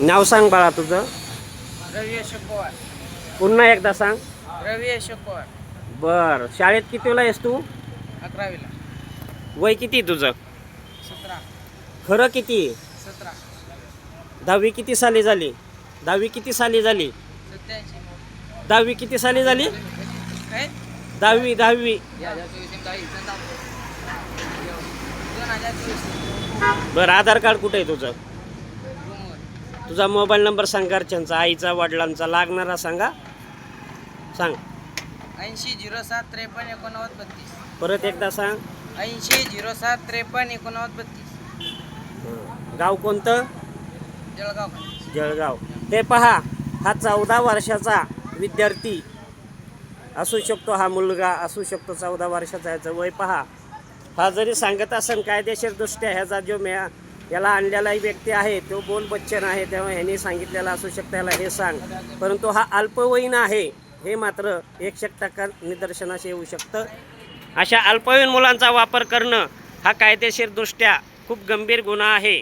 नाव सांग बाळा तुझं. रवी अशोक पवार. पुन्हा एकदा सांग. रवी अशोक पवार. बर शाळेत कितीला आहेस तू? अकरावीला. वय किती तुझं? सतरा. खरं किती? सतरा. दहावी किती साली झाली? दहावी किती साली झाली? सत्याऐंशी. दहावी किती साली झाली? काय? दहावी दहावी. दोन हजार चोवीस. बरं आधार कार्ड कुठे आहे तुझं? तुझा मोबाईल नंबर सांग घरच्यांचा आईचा वडिलांचा लागणारा सांगा. सांग. ऐंशी झिरो सात त्रेपन्न एकोणनव्वद बत्तीस. परत एकदा सांग. ऐंशी झिरो सात त्रेपन्न एकोणनव्वद बत्तीस. गाव कोणतं? जळगाव. जळगाव. हे पहा हा चौदा वर्षाचा विद्यार्थी असू शकतो हा मुलगा असू शकतो चौदा वर्षाचा याचं वय पहा. हा जरी सांगत असेल कायदेशीरदृष्ट्या ह्याचा जो मे याला आणलेला व्यक्ती आहे तो बोल बच्चन आहे तेव्हा ह्यांनी सांगितलेला असू शकतं याला हे सांग. परंतु हा अल्पवयीन आहे हे मात्र एकशे टक्का निदर्शनास येऊ शकतं. अशा अल्पवयीन मुलांचा वापर करणं हा कायदेशीरदृष्ट्या खूप गंभीर गुन्हा आहे.